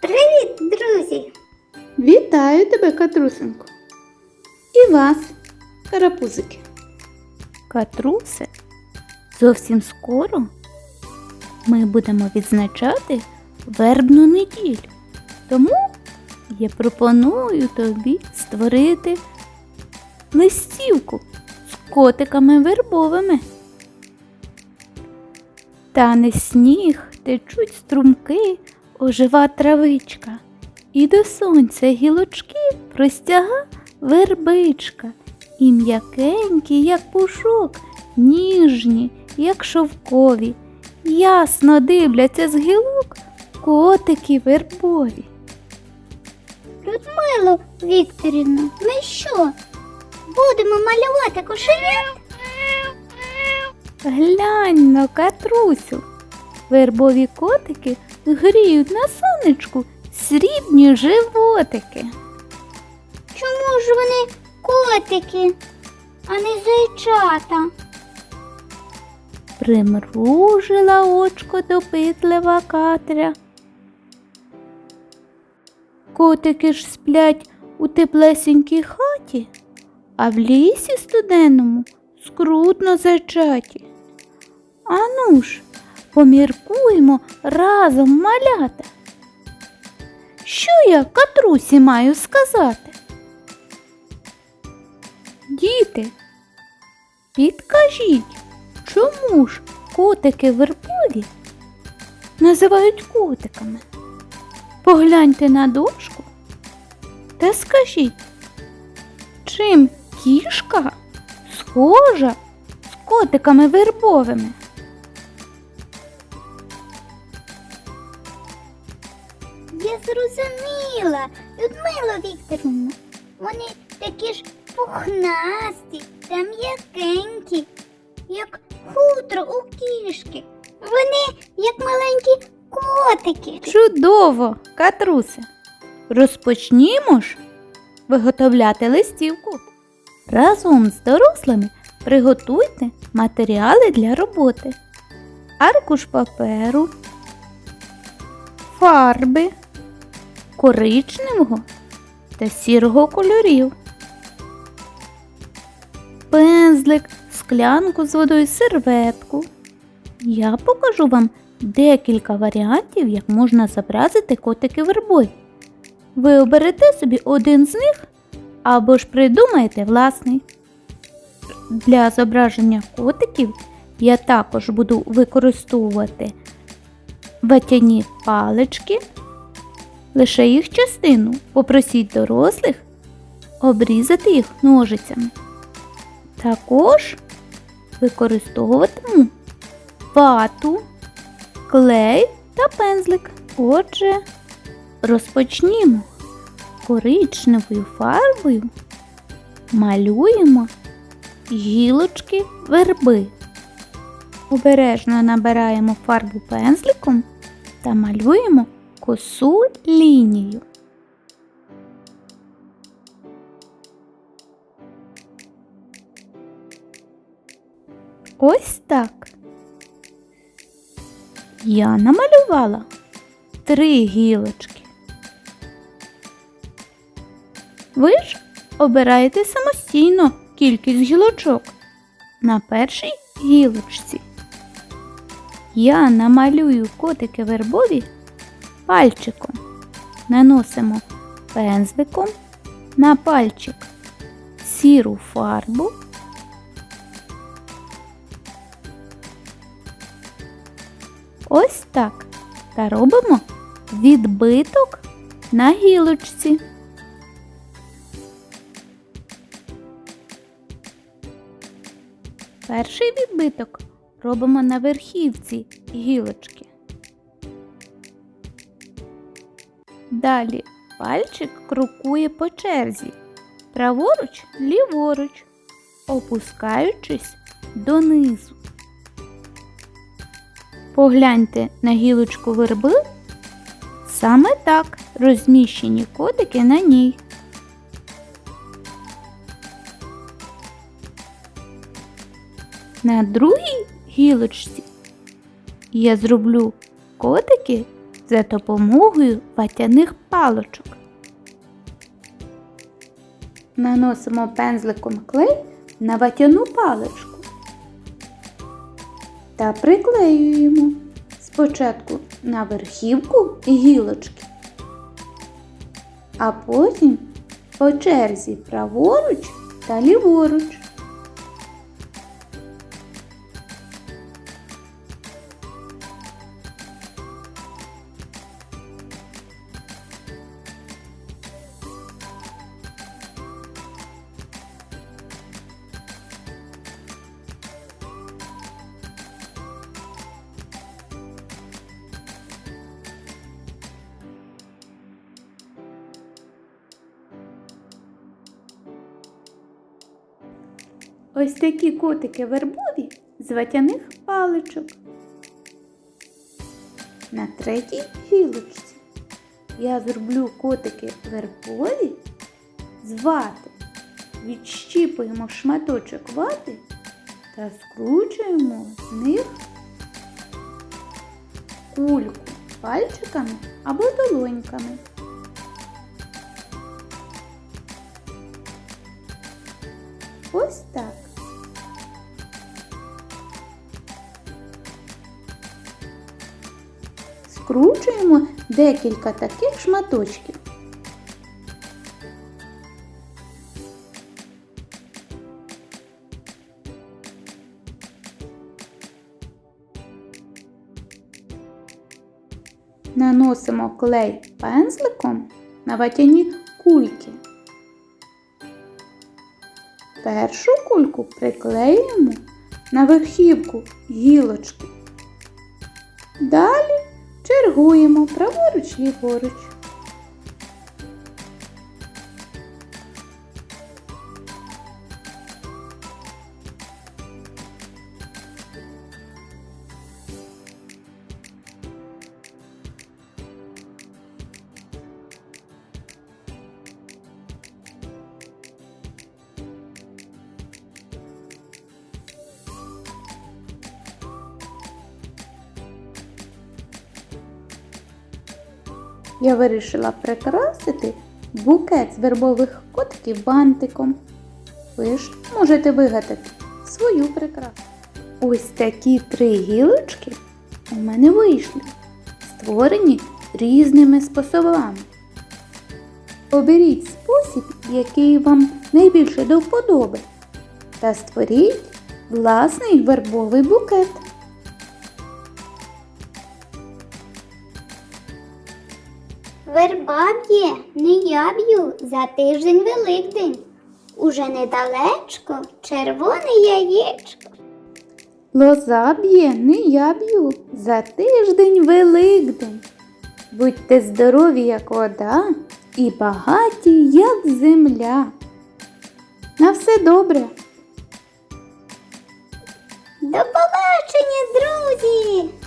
Привіт, друзі! Вітаю тебе, Катрусенько. І вас, карапузики. Катрусе, зовсім скоро ми будемо відзначати вербну неділю. Тому я пропоную тобі створити листівку з котиками вербовими. Тане сніг, течуть струмки, ожива травичка, і до сонця гілочки простяга вербичка, і м'якенькі, як пушок, ніжні, як шовкові, ясно дивляться з гілок котики вербові. Людмило Вікторівна, ми що? Будемо малювати кошенят? Глянь на катрусю. Вербові котики гріють на сонечку срібні животики. Чому ж вони котики, а не зайчата? Примружила очко допитлива Катря. Котики ж сплять у теплесенькій хаті, а в лісі студенному скрутно зачаті. Ану ж, поміркуємо разом малята. Що я катрусі маю сказати? Діти, підкажіть, чому ж котики вербові називають котиками? Погляньте на дошку та скажіть, чим кішка схожа з котиками вербовими? Я зрозуміла, Людмила Вікторівна. Вони такі ж пухнасті та м'якенькі, як хутро у кішки. Вони як маленькі котики. Чудово, Катрусе! Розпочнімо ж виготовляти листівку. Разом з дорослими приготуйте матеріали для роботи. Аркуш паперу, фарби коричневого та сірого кольорів. Пензлик, склянку з водою, серветку. Я покажу вам декілька варіантів, як можна зобразити котики вербові. Ви оберете собі один з них або ж придумаєте власний. Для зображення котиків я також буду використовувати ватяні палички, лише їх частину. Попросіть дорослих обрізати їх ножицями. Також використовуватиму вату, клей та пензлик. Отже, розпочнімо коричневою фарбою малюємо гілочки верби. Обережно набираємо фарбу пензликом та малюємо косу лінію. Ось так. Я намалювала три гілочки. Ви ж обираєте самостійно кількість гілочок на першій гілочці. Я намалюю котики вербові пальчиком. Наносимо пензликом на пальчик сіру фарбу. Ось так. Та робимо відбиток на гілочці. Перший відбиток робимо на верхівці гілочки. Далі пальчик крокує по черзі, праворуч, ліворуч, опускаючись донизу. Погляньте на гілочку верби. Саме так розміщені котики на ній. На другій гілочці я зроблю котики за допомогою ватяних паличок. Наносимо пензликом клей на ватяну паличку та приклеюємо спочатку на верхівку гілочки, а потім по черзі праворуч та ліворуч. Ось такі котики вербові з ватяних паличок. На третій гілочці я зроблю котики вербові з вати. Відщіпуємо шматочок вати та скручуємо з них кульку пальчиками або долоньками. Так. Скручуємо декілька таких шматочків. Наносимо клей пензликом на ватяні кульки. Першу кульку приклеюємо на верхівку гілочки. Далі чергуємо праворуч ліворуч. Я вирішила прикрасити букет з вербових котків бантиком. Ви ж можете вигадати свою прикрасу. Ось такі три гілочки у мене вийшли, створені різними способами. Оберіть спосіб, який вам найбільше до вподоби, та створіть власний вербовий букет. Верба б'є, не я б'ю за тиждень Великдень. Уже недалечко червоне яєчко. Лоза б'є, не я б'ю, за тиждень Великдень. Будьте здорові, як вода, і багаті, як земля. На все добре! До побачення, друзі!